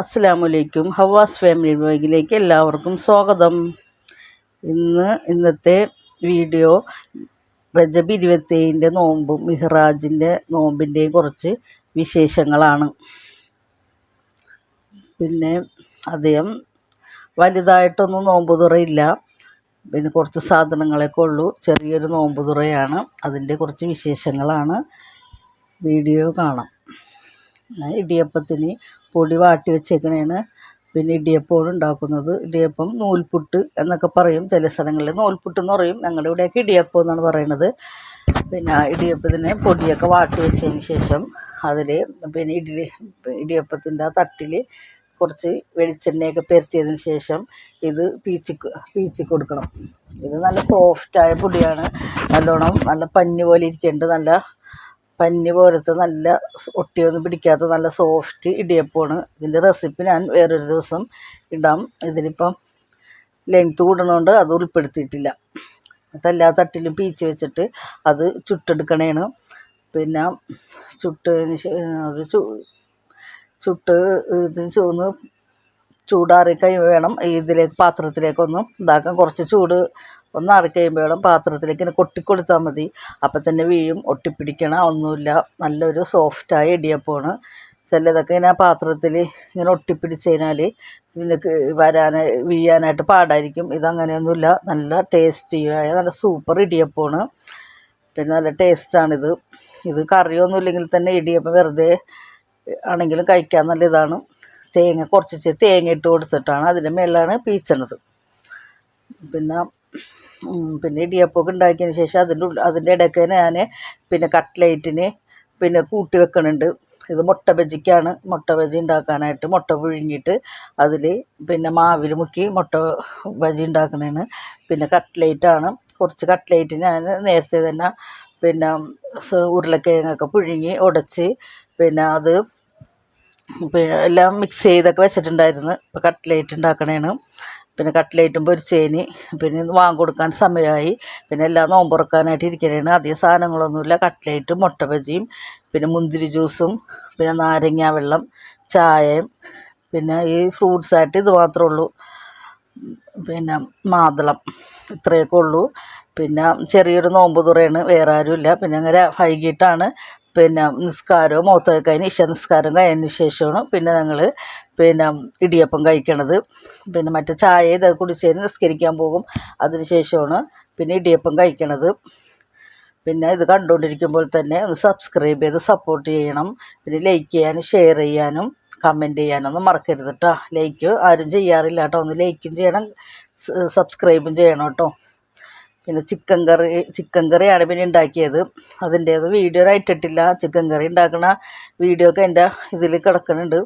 അസ്സലാമലൈക്കും. ഹവാസ് ഫാമിലി വ്ലോഗിലേക്ക് എല്ലാവർക്കും സ്വാഗതം. ഇന്ന് ഇന്നത്തെ വീഡിയോ റജബ് ഇരുപത്തേഴിന്റെ നോമ്പും മിഹ്റാജിന്റെ നോമ്പിന്റെയും കുറച്ച് വിശേഷങ്ങളാണ്. പിന്നെ അദ്ദേഹം വലുതായിട്ടൊന്നും നോമ്പ് തുറയില്ല. പിന്നെ കുറച്ച് സാധനങ്ങളൊക്കെ ഉള്ളൂ. ചെറിയൊരു നോമ്പ് തുറയാണ്. അതിന്റെ കുറച്ച് വിശേഷങ്ങളാണ് വീഡിയോ കാണാം. ഇടിയപ്പത്തിന് പൊടി വാട്ടി വെച്ചേക്കണേണ്. പിന്നെ ഇടിയപ്പമാണ് ഉണ്ടാക്കുന്നത്. ഇടിയപ്പം നൂൽപുട്ട് എന്നൊക്കെ പറയും ചില സ്ഥലങ്ങളിൽ. നൂൽപുട്ട് എന്ന് പറയും. ഞങ്ങളുടെ ഇവിടെയൊക്കെ ഇടിയപ്പം എന്നാണ് പറയുന്നത് പിന്നെ ഇടിയപ്പത്തിന് പൊടിയൊക്കെ വാട്ടി വെച്ചതിന് ശേഷം അതിൽ പിന്നെ ഇഡ്ഡലി ഇടിയപ്പത്തിന്റെ ആ തട്ടിൽ കുറച്ച് വെളിച്ചെണ്ണയൊക്കെ പെരട്ടിയതിന് ശേഷം ഇത് പീച്ചി പീച്ചി കൊടുക്കണം. ഇത് നല്ല സോഫ്റ്റായ പൊടിയാണ്. നല്ലോണം നല്ല പഞ്ഞ് പോലെ ഇരിക്കേണ്ട നല്ല പഞ്ഞി പോലത്തെ നല്ല ഒട്ടിയൊന്നും പിടിക്കാത്ത നല്ല സോഫ്റ്റ് ഇടിയപ്പമാണ്. ഇതിന്റെ റെസിപ്പി ഞാൻ വേറൊരു ദിവസം ഇടാം. ഇതിനിപ്പം ലെങ്ത്ത് കൂടണോണ്ട് അത് ഉൾപ്പെടുത്തിയിട്ടില്ല. എന്നിട്ട് എല്ലാ തട്ടിലും പീച്ച് വെച്ചിട്ട് അത് ചുട്ടെടുക്കണേണ്. പിന്നെ ചുട്ടതിന് അത് ചു ചുട്ട് ഇതിന് ചൂന്ന് ചൂടാറി കഴിയുമ്പോൾ വേണം ഇതിലേക്ക് പാത്രത്തിലേക്കൊന്നും ഇതാക്കാൻ. കുറച്ച് ചൂട് ഒന്ന് ആറി കഴിയുമ്പോൾ വേണം പാത്രത്തിലേക്ക് ഇങ്ങനെ കൊട്ടിക്കൊടുത്താൽ മതി. അപ്പം തന്നെ വീഴും ഒട്ടിപ്പിടിക്കണ. ഒന്നുമില്ല നല്ലൊരു സോഫ്റ്റായ ഇടിയപ്പമാണ് ചിലതൊക്കെ ഇങ്ങനെ പാത്രത്തിൽ ഇങ്ങനെ ഒട്ടിപ്പിടിച്ച് കഴിഞ്ഞാൽ പിന്നെ വരാൻ വീഴാനായിട്ട് പാടായിരിക്കും. ഇതങ്ങനെയൊന്നുമില്ല. നല്ല ടേസ്റ്റിയായ നല്ല സൂപ്പർ ഇടിയപ്പമാണ് പിന്നെ നല്ല ടേസ്റ്റാണിത് ഇത് കറിയൊന്നുമില്ലെങ്കിൽ തന്നെ ഇടിയപ്പം വെറുതെ ആണെങ്കിലും കഴിക്കാൻ നല്ല ഇതാണ്. തേങ്ങ കുറച്ച് തേങ്ങ ഇട്ട് കൊടുത്തിട്ടാണ് അതിന്റെ മേലാണ് പീച്ചണത്. പിന്നെ പിന്നെ ഇടിയപ്പമൊക്കെ ഉണ്ടാക്കിയതിന് ശേഷം അതിന്റെ ഉള്ളിൽ അതിന്റെ ഇടയ്ക്ക് ഞാൻ പിന്നെ കട്ട്ലേറ്റിന് പിന്നെ കൂട്ടി വെക്കണുണ്ട്. ഇത് മുട്ട ബജിക്കാണ്. മുട്ട ബജി ഉണ്ടാക്കാനായിട്ട് മുട്ട പുഴുങ്ങിയിട്ട് അതിൽ പിന്നെ മാവിൽ മുക്കി മുട്ട ബജി ഉണ്ടാക്കണേന് പിന്നെ കട്ട്ലേറ്റാണ്. കുറച്ച് കട്ട്ലേറ്റ് ഞാൻ നേരത്തെ തന്നെ പിന്നെ ഉരുളക്കിഴങ്ങൊക്കെ പുഴുങ്ങി ഉടച്ച് പിന്നെ അത് പിന്നെ എല്ലാം മിക്സ് ചെയ്തൊക്കെ വെച്ചിട്ടുണ്ടായിരുന്നു. ഇപ്പോൾ കട്ട്ലേറ്റ് ഉണ്ടാക്കണേനും പിന്നെ കട്ട്ലേറ്റും പൊരിച്ചതിന് പിന്നെ വാങ്ങി കൊടുക്കാൻ സമയമായി പിന്നെ എല്ലാം നോമ്പുറക്കാനായിട്ട് ഇരിക്കണേണ്. അധികം സാധനങ്ങളൊന്നുമില്ല. കട്ട്ലേറ്റും മുട്ട ബജിയും പിന്നെ മുന്തിരി ജ്യൂസും പിന്നെ നാരങ്ങ വെള്ളം ചായയും പിന്നെ ഈ ഫ്രൂട്ട്സായിട്ട് ഇത് മാത്രമേ ഉള്ളൂ. പിന്നെ മാതളം ഇത്രയൊക്കെ ഉള്ളൂ. പിന്നെ ചെറിയൊരു നോമ്പ് തുറയാണ്. വേറെ ആരുമില്ല. പിന്നെ അങ്ങനെ വൈകിട്ടാണ് പിന്നെ നിസ്കാരവും മുഖത്ത് കഴിഞ്ഞ് ഇഷ നിസ്കാരം കഴിഞ്ഞതിന് ശേഷമാണ് പിന്നെ ഞങ്ങൾ പിന്നെ ഇടിയപ്പം കഴിക്കണത്. പിന്നെ മറ്റേ ചായ ഇത് കുടിച്ചതിന് നിസ്കരിക്കാൻ പോകും. അതിന് ശേഷമാണ് പിന്നെ ഇടിയപ്പം കഴിക്കണത്. പിന്നെ ഇത് കണ്ടുകൊണ്ടിരിക്കുമ്പോൾ തന്നെ ഒന്ന് സബ്സ്ക്രൈബ് ചെയ്ത് സപ്പോർട്ട് ചെയ്യണം. പിന്നെ ലൈക്ക് ചെയ്യാനും ഷെയർ ചെയ്യാനും കമന്റ് ചെയ്യാനൊന്നും മറക്കരുത് കേട്ടോ ലൈക്ക് ആരും ചെയ്യാറില്ല കേട്ടോ ഒന്ന് ലൈക്കും ചെയ്യണം സബ്സ്ക്രൈബും ചെയ്യണം കേട്ടോ പിന്നെ ചിക്കൻ കറി ചിക്കൻ കറിയാണ് പിന്നെ ഉണ്ടാക്കിയത്. അതിന്റേത് വീഡിയോ ഇട്ടിട്ടില്ല ചിക്കൻ കറി ഉണ്ടാക്കുന്ന വീഡിയോ ഒക്കെ എന്റെ ഇതിൽ കിടക്കുന്നുണ്ട്.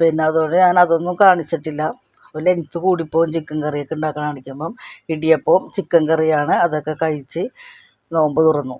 പിന്നെ അതുകൊണ്ട് ഞാൻ അതൊന്നും കാണിച്ചിട്ടില്ല. അപ്പോൾ ലെങ്ത്ത് കൂടിപ്പോവും ചിക്കൻ കറിയൊക്കെ ഉണ്ടാക്കാൻ കാണിക്കുമ്പം. ഇടിയപ്പവും ചിക്കൻ കറിയാണ് അതൊക്കെ കഴിച്ച് നോമ്പ് തുറന്നു.